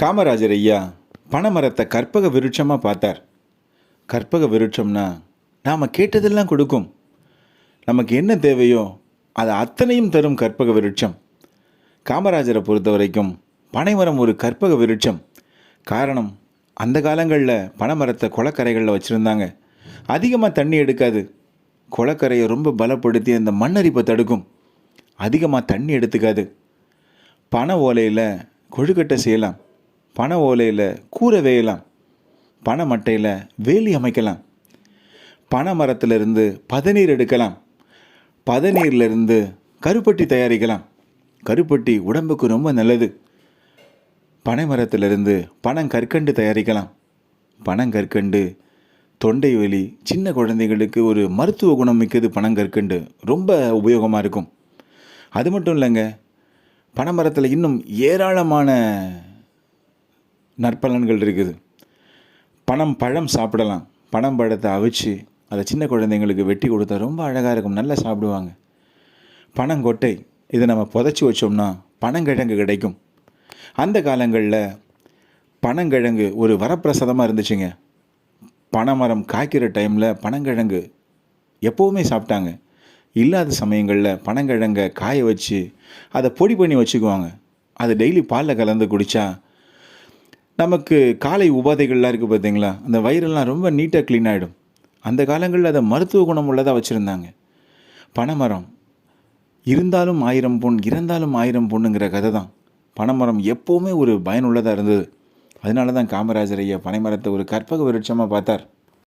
காமராஜர் ஐயா பனைமரத்தை கற்பக விருட்சமாக பார்த்தார். கற்பக விருட்சம்னா நாம் கேட்டதெல்லாம் கொடுக்கும். நமக்கு என்ன தேவையோ அது அத்தனையும் தரும் கற்பக விருட்சம். காமராஜரை பொறுத்த வரைக்கும் பனைமரம் ஒரு கற்பக விருட்சம். காரணம் அந்த காலங்களில் பனைமரத்தை குளக்கரைகளில் வச்சுருந்தாங்க. அதிகமாக தண்ணி எடுக்காது. குளக்கரையை ரொம்ப பலப்படுத்தி அந்த மண்ணரிப்பை தடுக்கும். அதிகமாக தண்ணி எடுத்துக்காது. பனை ஓலையில் கொழுக்கட்டை செய்யலாம். பனை ஓலையில் கூரை வேயலாம் பனை மட்டையில் வேலி அமைக்கலாம் பனை மரத்திலிருந்து பதநீர் எடுக்கலாம் பதநீர்லேருந்து கருப்பட்டி தயாரிக்கலாம். கருப்பட்டி உடம்புக்கு ரொம்ப நல்லது. பனை மரத்திலிருந்து பனங்கற்கண்டு தயாரிக்கலாம். பனங்கற்கண்டு தொண்டை வலி சின்ன குழந்தைகளுக்கு ஒரு மருத்துவ குணம் மிக்கது பனங்கற்கண்டு ரொம்ப உபயோகமாக இருக்கும். அது மட்டும் இல்லைங்க பனைமரத்தில் இன்னும் ஏராளமான நற்பலன்கள் இருக்குது. பனம் பழம் சாப்பிடலாம். பனம் பழத்தை அவிச்சு அதை சின்ன குழந்தைங்களுக்கு வெட்டி கொடுத்தா ரொம்ப அழகாக இருக்கும். நல்லா சாப்பிடுவாங்க. பனங்கொட்டை இதை நம்ம புதைச்சி வச்சோம்னா பனங்கிழங்கு கிடைக்கும். அந்த காலங்களில் பனங்கிழங்கு ஒரு வரப்பிரசாதமாக இருந்துச்சுங்க. பனைமரம் காய்க்கிற டைமில் பனங்கிழங்கு எப்போவுமே சாப்பிட்டாங்க. இல்லாத சமயங்களில் பனங்கிழங்கை காய வச்சு அதை பொடி பண்ணி வச்சுக்குவாங்க. அதை டெய்லி பாலில் கலந்து குடித்தா நமக்கு காலை உபாதைகள்லாம் இருக்குது பார்த்தீங்களா? அந்த வயிறெல்லாம் ரொம்ப நீட்டாக க்ளீன் ஆகிடும் அந்த காலங்களில் அதை மருத்துவ குணம் உள்ளதாக வச்சுருந்தாங்க. பனைமரம். இருந்தாலும் ஆயிரம் பொன் இறந்தாலும் ஆயிரம் பொண்ணுங்கிற கதை தான். பனைமரம் எப்போவுமே ஒரு பயனுள்ளதாக இருந்தது. அதனால தான் காமராஜர் ஐயா பனைமரத்தை ஒரு கற்பக விருட்சமாக பார்த்தார்.